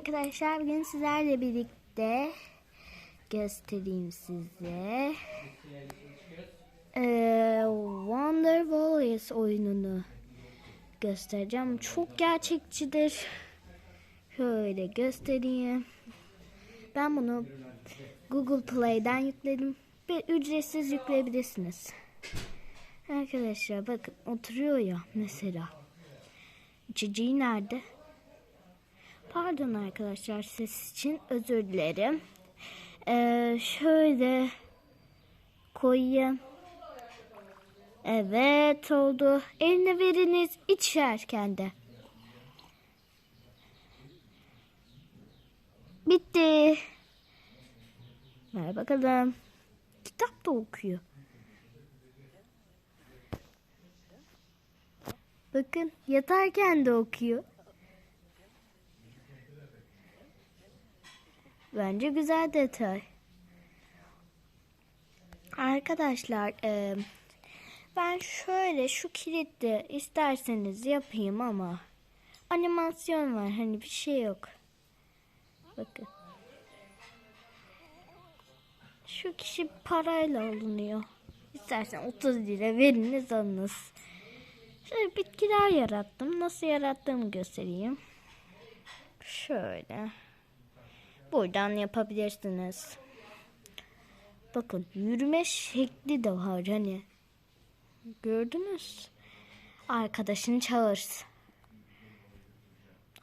arkadaşlar. Bugün sizlerle birlikte göstereyim size. Ee, Wonder Warriors oyununu göstereceğim. Çok gerçekçidir. Şöyle göstereyim. Ben bunu Google Play'den yükledim. Ve ücretsiz yükleyebilirsiniz. Arkadaşlar bakın oturuyor ya mesela. İçeceği nerede? Pardon arkadaşlar ses için özür dilerim. Ee, şöyle koyayım. Evet oldu. Eline veriniz içerken de. Bitti. Ver bakalım. Kitap da okuyor. Bakın yatarken de okuyor. Bence güzel detay. Arkadaşlar e, ben şöyle şu kilitli isterseniz yapayım ama animasyon var hani bir şey yok. Bakın. Şu kişi parayla alınıyor. İstersen 30 lira veriniz alınız. Şöyle bitkiler yarattım. Nasıl yarattığımı göstereyim. Şöyle. Buradan yapabilirsiniz. Bakın yürüme şekli de var hani. Gördünüz. Arkadaşını çağırsın.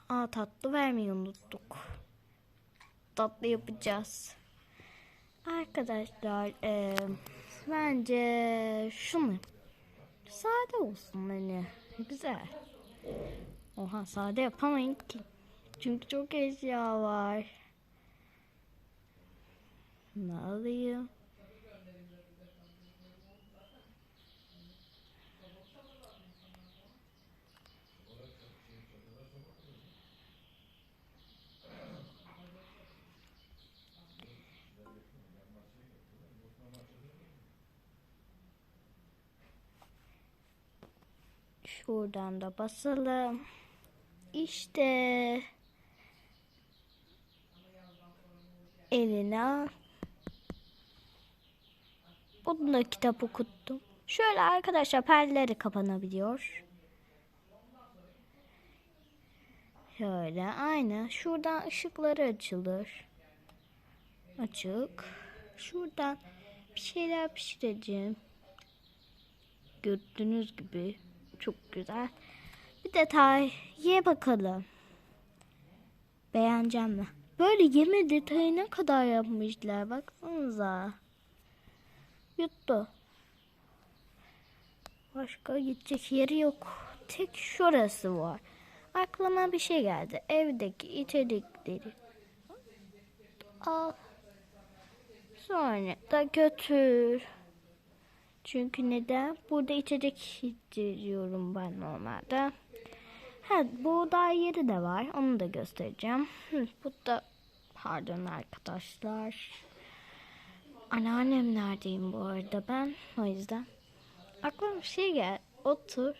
Aa tatlı vermeyi unuttuk. Tatlı yapacağız. Arkadaşlar e, bence şunu sade olsun hani güzel. Oha sade yapamayın ki. Çünkü çok eşya var. Ne alayım? Şuradan da basalım. İşte eline al. Bunu da kitap okuttum. Şöyle arkadaşlar perdeleri kapanabiliyor. Şöyle aynı. Şuradan ışıkları açılır. Açık. Şuradan bir şeyler pişireceğim. Gördüğünüz gibi çok güzel. Bir detay ye bakalım. Beğeneceğim mi? Böyle yeme detayına kadar yapmışlar. Baksanıza. Yuttu. Başka gidecek yeri yok. Tek şurası var. Aklıma bir şey geldi. Evdeki içerikleri al. Sonra da götür. Çünkü neden? Burada içecek içiyorum ben normalde. Ha, buğday yeri de var. Onu da göstereceğim. Bu da pardon arkadaşlar. Anneannem neredeyim bu arada ben. O yüzden. Aklıma bir şey gel. Otur.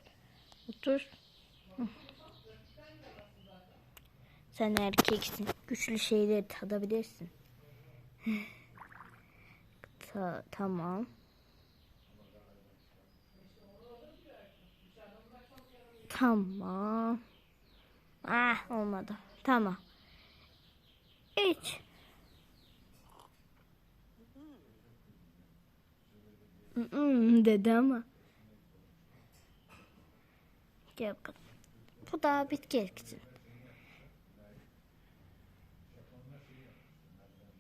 Otur. Sen erkeksin. Güçlü şeyleri tadabilirsin. Ta tamam. Tamam. Ah olmadı. Tamam. İç. Dedi ama. Gel bakalım. Bu da bitki eksin.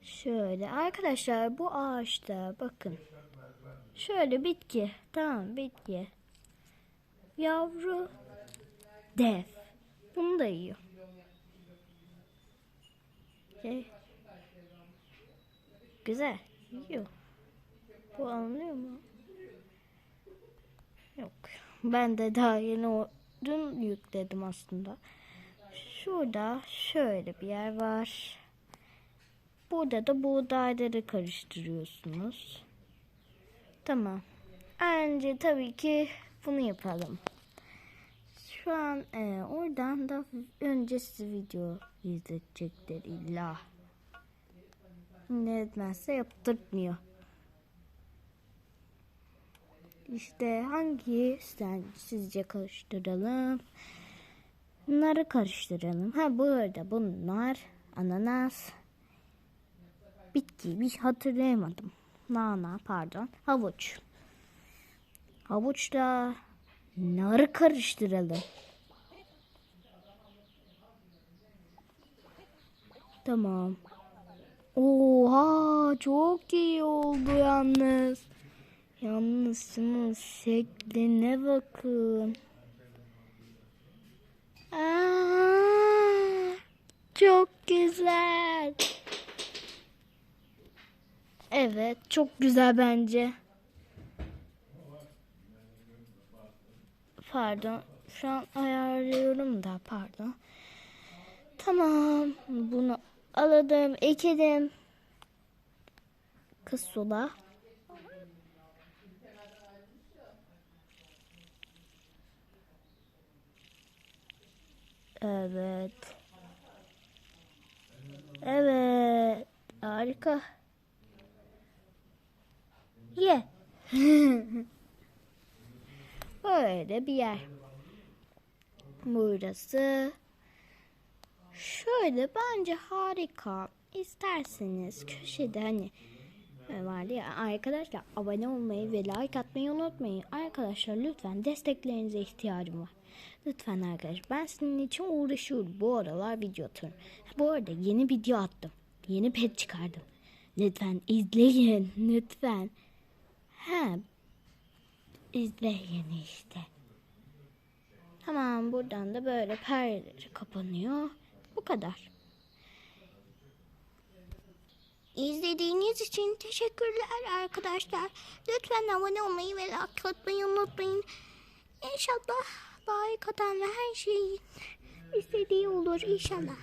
Şöyle arkadaşlar bu ağaçta bakın. Şöyle bitki. Tamam bitki. Yavru dev. Bunu da yiyor. Şey. Güzel. Yiyor. Bu anlıyor mu? Ben de daha yeni o dün yükledim aslında. Şurada şöyle bir yer var. Burada da buğdayları karıştırıyorsunuz. Tamam. Önce tabii ki bunu yapalım. Şu an e, oradan da öncesi video izletecekler illa. Ne etmezse yaptırtmıyor. İşte hangi sen sizce karıştıralım? Bunları karıştıralım. Ha bu arada bunlar ananas, bitki bir hatırlayamadım. Nana pardon havuç. Havuçla narı karıştıralım. Tamam. Oha çok iyi oldu yalnız. Yalnız şunun şekline bakın. Aa, çok güzel. Evet, çok güzel bence. Pardon, şu an ayarlıyorum da pardon. Tamam, bunu aladım, ekedim. Kız sula. Evet. Evet. Harika. Ye. Böyle bir yer. Burası. Şöyle bence harika. İsterseniz köşede hani e, vardı ya arkadaşlar abone olmayı ve like atmayı unutmayın. Arkadaşlar lütfen desteklerinize ihtiyacım var. Lütfen arkadaşlar ben senin için uğraşıyorum. Bu aralar video atıyorum. Bu arada yeni video attım. Yeni pet çıkardım. Lütfen izleyin. Lütfen. Ha. İzleyin işte. Tamam buradan da böyle perdeleri kapanıyor. Bu kadar. İzlediğiniz için teşekkürler arkadaşlar. Lütfen abone olmayı ve like atmayı unutmayın. İnşallah like atan ve her şeyin istediği olur inşallah.